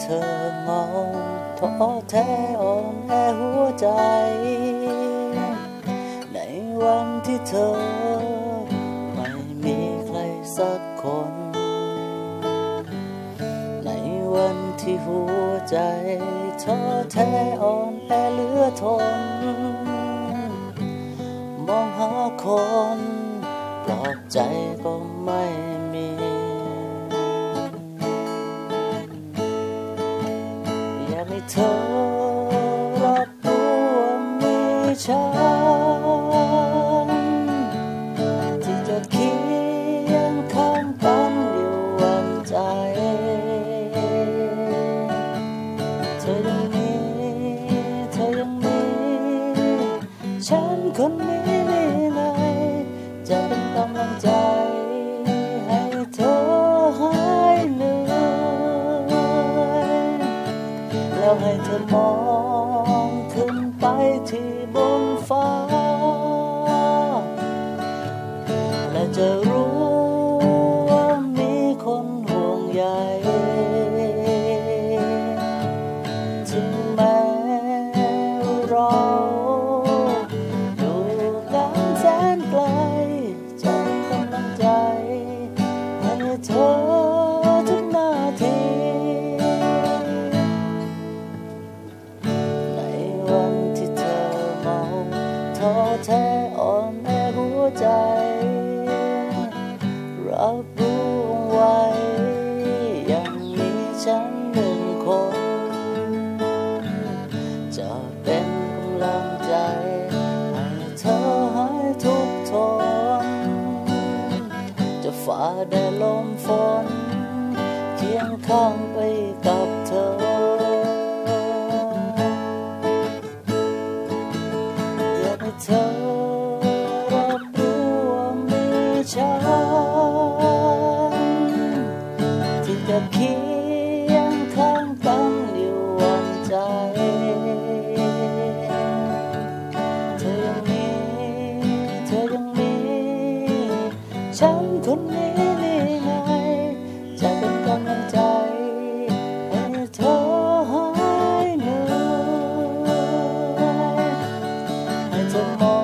เธอเมาท้อแท้อ่อนแอหัวใจ ในวันที่เธอ ไม่มีใครสักคน ในวันที่หัวใจท้อแท้อ่อนแอเหลือทน เธอรับรู้ว่ามีฉัน ที่จะเคียงข้างกันอยู่วันใจ เธอยังมี เธอยังมี ฉันคนนี้นี่ไงจะเป็นกำลังใจ ฟ้า และจะรู้ว่ามีคนห่วงใย ท้อแท้อ่อนแอหัวใจ รับรู้ไว้ยังมีฉันหนึ่งคน จะเป็นกำลังใจ ให้เธอหายทุกข์ทนจะฝ่าแดดลมฝนเคียงข้างไปกับเธอ ธอรับรู้มีฉันที่จะเคียงข้างตั้งอยู่วางใจ เธอยังมี เธอยังมี ฉันคนนี้ some more.